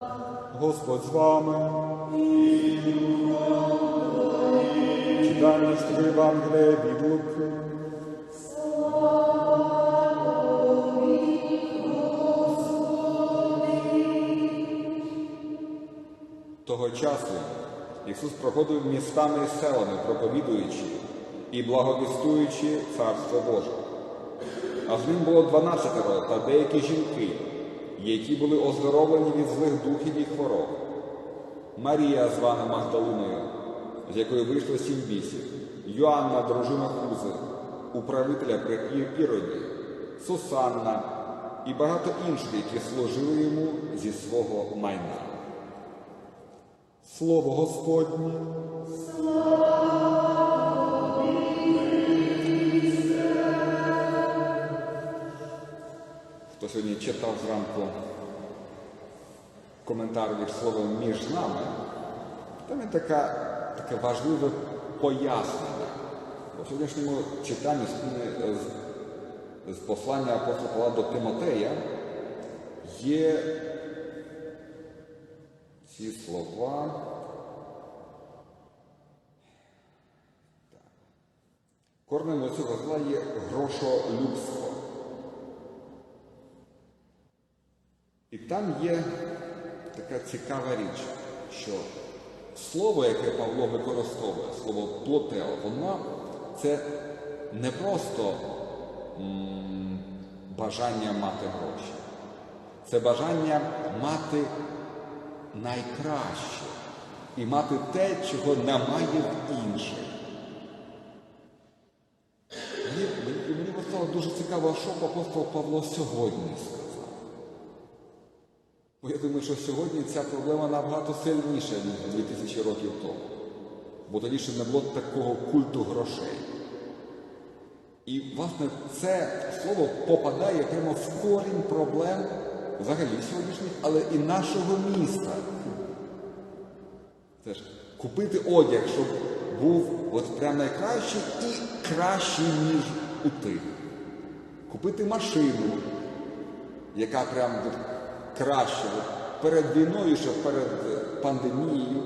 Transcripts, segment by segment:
Господь з вами. Читання з Євангелія від Луки. Того часу Ісус проходив містами і селами, проповідуючи і благовістуючи Царство Боже. А з ним було дванадцятеро та деякі жінки, які були оздоровлені від злих духів і хвороб. Марія, звана Магдалиною, з якої вийшло сім бісів, Йоанна, дружина Хузи, управителя при Іроді, Сусанна і багато інших, які служили йому зі свого майна. Слово Господнє. Сьогодні читав зранку коментар від слова між нами, там є така, таке важливе пояснення. У сьогоднішньому читанні з, з, з послання апостола Павла до Тимотея є ці слова. Корнем цього зла є грошолюбство. І там є така цікава річ, що слово, яке Павло використовує, слово плотел, воно це не просто бажання мати гроші, це бажання мати найкраще і мати те, чого немає в інших. Мені, мені стало дуже цікаво, що апостол Павло сьогодні сказав. Бо я думаю, що сьогодні ця проблема набагато сильніша, ніж 2000 років тому. Бо тоді ще не було такого культу грошей. І, власне, це слово попадає прямо в корінь проблем взагалі сьогоднішніх, але і нашого міста. Це ж купити одяг, щоб був от прям найкращий і кращий, ніж у тих. Купити машину, яка прям краще. Перед війною, ще перед е, пандемією.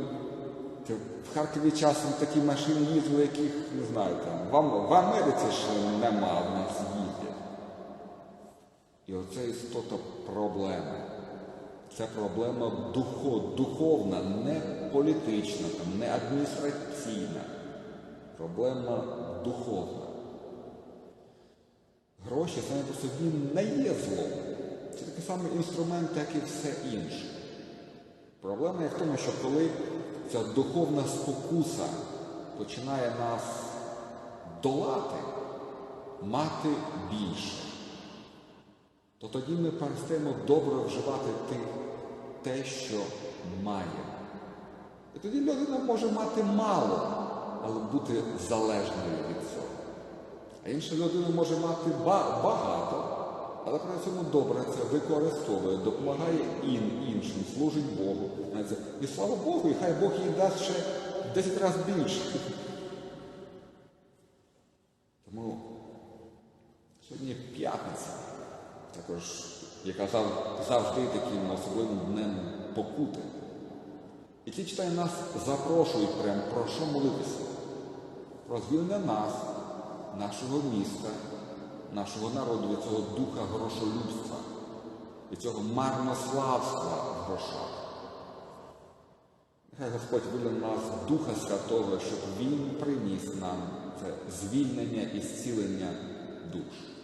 В Харкові часом такі машини їздили, яких не знаю, там в, Америці ж нема, в нас їздять. І оце істота проблеми. Це проблема духо, духовна, не політична, не адміністраційна. Проблема духовна. Гроші самі по собі не є злом. Самий інструмент, як і все інше. Проблема є в тому, що коли ця духовна спокуса починає нас долати, мати більше, то тоді ми перестаємо добре вживати ти- те, що маємо. І тоді людина може мати мало, але бути залежною від цього. А інша людина може мати багато, але при цьому добре це використовує, допомагає ін- іншим, служить Богу. І слава Богу, і хай Бог їй дасть ще 10 разів більше. Тому сьогодні п'ятниця, також, яка зав- завжди таким особливим днем покути. І ці читання нас запрошують прямо про що молитися? Про звільнення нас, нашого міста, нашого народу від цього духа грошолюбства, від цього марнославства в грошах. Нехай Господь виля нас Духа Святого, щоб Він приніс нам це звільнення і зцілення душ.